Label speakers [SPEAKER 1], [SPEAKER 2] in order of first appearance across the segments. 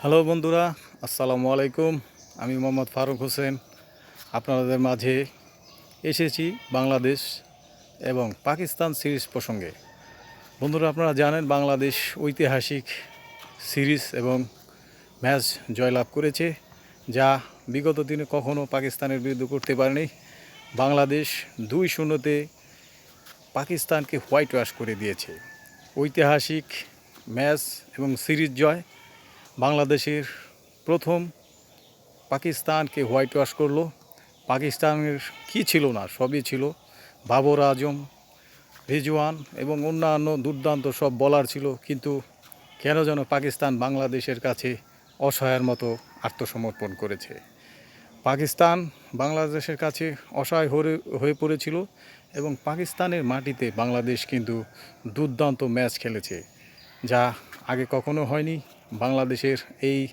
[SPEAKER 1] Hello বন্ধুরা, আসসালামু আলাইকুম। আমি মোহাম্মদ ফারুক হোসেন, আপনাদের মাঝে এসেছি বাংলাদেশ এবং পাকিস্তান সিরিজ প্রসঙ্গে। বন্ধুরা, আপনারা জানেন বাংলাদেশ ঐতিহাসিক সিরিজ এবং ম্যাচ জয়লাভ করেছে, যা বিগত দিনে কখনও পাকিস্তানের বিরুদ্ধে করতে পারেনি। বাংলাদেশ দুই শূন্যতে পাকিস্তানকে হোয়াইট ওয়াশ করে দিয়েছে। ঐতিহাসিক ম্যাচ এবং সিরিজ জয় বাংলাদেশের প্রথম পাকিস্তানকে হোয়াইট ওয়াশ করল। পাকিস্তানের কি ছিল না, সবই ছিল। বাবর আজম, রিজওয়ান এবং অন্যান্য দুর্দান্ত সব বলার ছিল, কিন্তু কেন যেন পাকিস্তান বাংলাদেশের কাছে অসহায়ের মতো আত্মসমর্পণ করেছে। পাকিস্তান বাংলাদেশের কাছে অসহায় হয়ে হয়ে পড়েছিল এবং পাকিস্তানের মাটিতে বাংলাদেশ কিন্তু দুর্দান্ত ম্যাচ খেলেছে, যা আগে কখনো হয়নি। বাংলাদেশের এই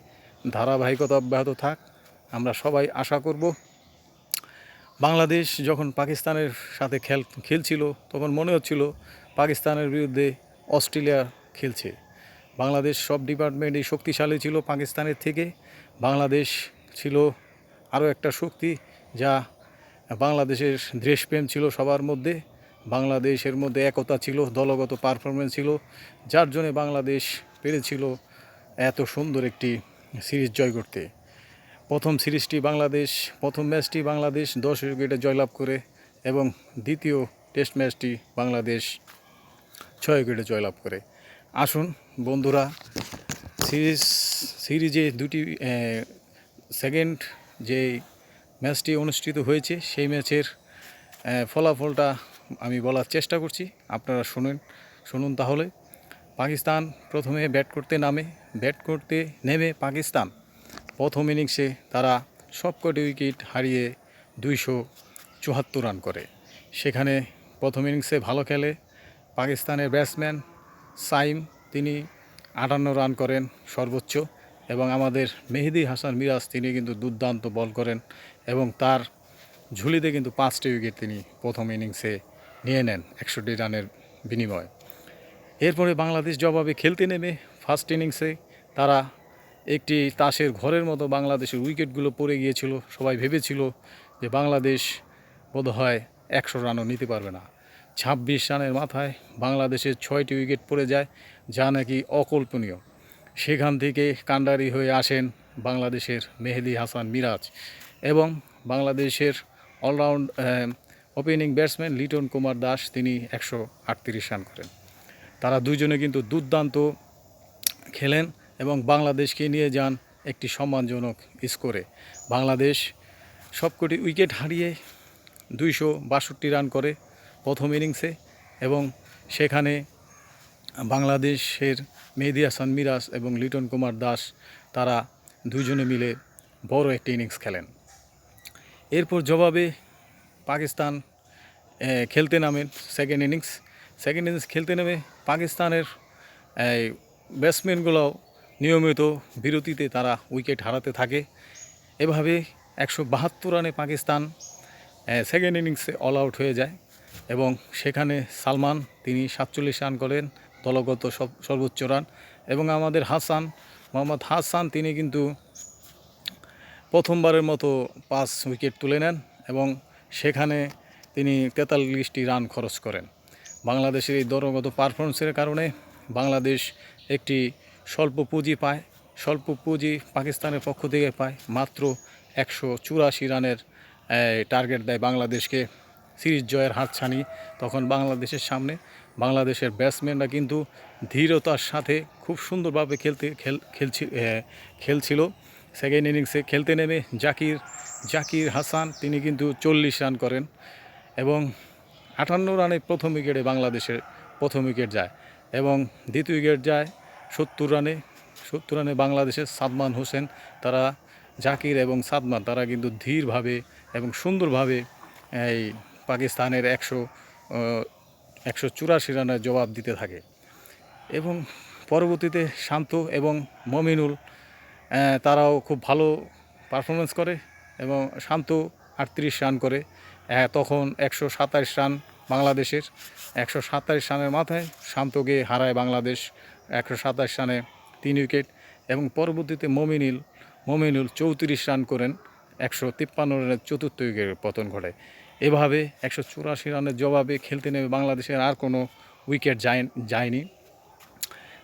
[SPEAKER 1] ধারাবাহিকতা অব্যাহত থাক, আমরা সবাই আশা করব। বাংলাদেশ যখন পাকিস্তানের সাথে খেল, খেলছিল, তখন মনে হচ্ছিল পাকিস্তানের বিরুদ্ধে অস্ট্রেলিয়া খেলছে। বাংলাদেশ সব ডিপার্টমেন্টেই শক্তিশালী ছিল পাকিস্তানের থেকে। বাংলাদেশ ছিল আরও একটা শক্তি যা বাংলাদেশের দেশপ্রেম ছিল সবার মধ্যে। বাংলাদেশের মধ্যে একতা ছিল, দলগত পারফরমেন্স ছিল, যার জন্যে বাংলাদেশ পেরেছিল এত সুন্দর একটি সিরিজ জয় করতে। প্রথম সিরিজটি বাংলাদেশ, প্রথম ম্যাচটি বাংলাদেশ দশ উইকেটে জয়লাভ করে এবং দ্বিতীয় টেস্ট ম্যাচটি বাংলাদেশ, ছয় উইকেটে জয়লাভ করে। আসুন বন্ধুরা, সিরিজ, সিরিজে দুটি সেকেন্ড যে ম্যাচটি অনুষ্ঠিত হয়েছে, সেই ম্যাচের ফলাফলটা আমি বলার চেষ্টা করছি। আপনারা শুনুন শুনুন তাহলে। পাকিস্তান প্রথমে ব্যাট করতে নামে, ব্যাট করতে নেমে পাকিস্তান। প্রথম ইনিংসে তারা সবকটি উইকেট হারিয়ে দুইশো চুয়াত্তর রান করে। সেখানে প্রথম ইনিংসে ভালো খেলে পাকিস্তানের ব্যাটসম্যান সাইম, তিনি আটান্ন রান করেন সর্বোচ্চ এবং আমাদের মেহেদি হাসান মিরাজ, তিনি কিন্তু দুর্দান্ত বল করেন এবং তার ঝুলিতে কিন্তু পাঁচটি উইকেট তিনি প্রথম ইনিংসে নিয়ে নেন একষট্টি রানের বিনিময়ে। এরপরে বাংলাদেশ জবাবে খেলতে নেমে ফার্স্ট ইনিংসে তারা একটি তাসের ঘরের মতো বাংলাদেশের উইকেটগুলো পড়ে গিয়েছিল। সবাই ভেবেছিল যে বাংলাদেশ বোধহয় একশো রানও নিতে পারবে না। ছাব্বিশ রানের মাথায় বাংলাদেশের ছয়টি উইকেট পড়ে যায়, যা নাকি অকল্পনীয়। সেখান থেকে কান্ডারি হয়ে আসেন বাংলাদেশের মেহেদি হাসান মিরাজ এবং বাংলাদেশের all round opening batsman Liton Kumar Das. তিনি একশো আটত্রিশ রান করেন। তারা দুইজনে কিন্তু দুর্দান্ত খেলেন এবং বাংলাদেশকে নিয়ে যান একটি সম্মানজনক স্কোরে। বাংলাদেশ সবকটি উইকেট হারিয়ে দুইশো বাষট্টি রান করে প্রথম ইনিংসে এবং সেখানে বাংলাদেশের মেহেদি হাসান মিরাজ এবং লিটন কুমার দাস তারা দুইজনে মিলে বড় একটি ইনিংস খেলেন। এরপর জবাবে পাকিস্তান খেলতে নামেন সেকেন্ড ইনিংস সেকেন্ড ইনিংস খেলতে নেমে পাকিস্তানের এই, ব্যাটসম্যানগুলো নিয়মিত বিরতিতে তারা উইকেট হারাতে থাকে। এভাবে একশো বাহাত্তর রানে পাকিস্তান সেকেন্ড ইনিংসে অল আউট হয়ে যায় এবং সেখানে সালমান তিনি সাতচল্লিশ রান করেন দলগত সর্বোচ্চ রান এবং আমাদের হাসান মোহাম্মদ হাসান তিনি কিন্তু প্রথমবারের মতো পাঁচ উইকেট তুলে নেন এবং সেখানে তিনি তেতাল্লিশটি রান খরচ করেন। বাংলাদেশের এই দলগত পারফরমেন্সের কারণে বাংলাদেশ একটি স্বল্প পুঁজি পায়। স্বল্প পুঁজি পাকিস্তানের পক্ষ থেকে পায়। মাত্র একশো চুরাশি রানের টার্গেট দেয় বাংলাদেশকে। সিরিজ জয়ের হাতছানি তখন বাংলাদেশের সামনে। বাংলাদেশের ব্যাটসম্যানরা কিন্তু ধীরতার সাথে খুব সুন্দরভাবে খেলতে, খেল, খেলছি খেলছিল। সেকেন্ড ইনিংসে খেলতে নেমে জাকির জাকির হাসান, তিনি কিন্তু চল্লিশ রান করেন। এবং আটান্ন রানে প্রথম উইকেটে বাংলাদেশের প্রথম উইকেট যায় এবং দ্বিতীয় উইকেট যায় সত্তর রানে। সত্তর রানে বাংলাদেশের সাদমান হোসেন। তারা জাকির এবং সাদমান, তারা কিন্তু ধীরভাবে এবং সুন্দরভাবে এই পাকিস্তানের একশো একশো চুরাশি রানের জবাব দিতে থাকে। এবং পরবর্তীতে শান্ত এবং মমিনুল তারাও খুব ভালো পারফরমেন্স করে এবং শান্ত আটত্রিশ রান করে। তখন একশো সাতাইশ রান বাংলাদেশের। একশো সাতাইশ রানের মাথায় শান্তকে হারায় বাংলাদেশ। একশো সাতাইশ রানে তিন উইকেট এবং পরবর্তীতে মমিনুল মমিনুল চৌত্রিশ রান করেন। একশো তিপ্পান্ন রানের চতুর্থ উইকেটে পতন ঘটে এভাবে একশো চুরাশি রানের জবাবে খেলতে নেমে বাংলাদেশের আর কোনো উইকেট যায় যায়নি।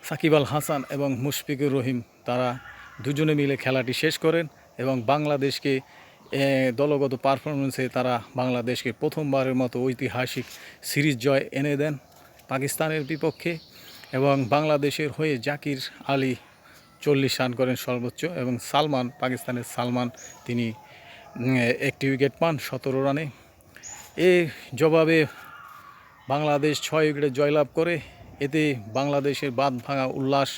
[SPEAKER 1] সাকিব আল হাসান এবং মুশফিকুর রহিম তারা দুজনে মিলে খেলাটি শেষ করেন এবং বাংলাদেশকে দলগত পারফরমেন্সে তারা বাংলাদেশকে প্রথমবারের মতো ঐতিহাসিক সিরিজ জয় এনে দেন পাকিস্তানের বিপক্ষে এবং বাংলাদেশের হয়ে জাকির আলী চল্লিশ রান করেন সর্বোচ্চ এবং সালমান, পাকিস্তানের সালমান, তিনি একটি উইকেট পান সতেরো রানে। এ জবাবে বাংলাদেশ ছয় উইকেটে জয়লাভ করে, এতে বাংলাদেশের বাদ ভাঙা উল্লাস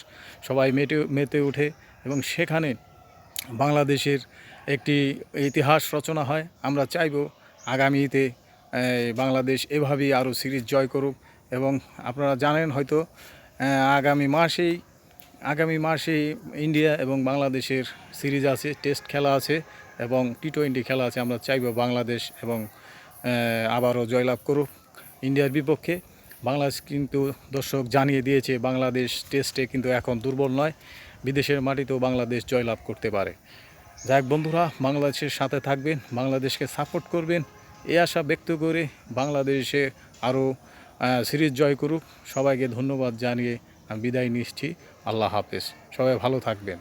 [SPEAKER 1] সবাই মেটে, মেতে ওঠে এবং সেখানে বাংলাদেশের একটি ইতিহাস রচনা হয়। আমরা চাইব আগামীতে বাংলাদেশ এভাবেই আরও সিরিজ জয় করুক এবং আপনারা জানেন হয়তো আগামী মাসেই, আগামী মাসে ইন্ডিয়া এবং বাংলাদেশের সিরিজ আছে, টেস্ট খেলা আছে এবং টি টোয়েন্টি খেলা আছে। আমরা চাইব বাংলাদেশ এবং আবারও জয়লাভ করুক ইন্ডিয়ার বিপক্ষে। বাংলাদেশ কিন্তু দর্শক জানিয়ে দিয়েছে, বাংলাদেশ টেস্টে কিন্তু এখন দুর্বল নয়। বিদেশের মাটিতেও বাংলাদেশ জয়লাভ করতে পারে। যাক বন্ধুরা, বাংলাদেশের সাথে থাকবেন, বাংলাদেশকে সাপোর্ট করবেন। এ আশা ব্যক্ত করে বাংলাদেশে আরও সিরিজ জয় করুক। সবাইকে ধন্যবাদ জানিয়ে বিদায় নিচ্ছি। আল্লাহ হাফেজ। সবাই ভালো থাকবেন।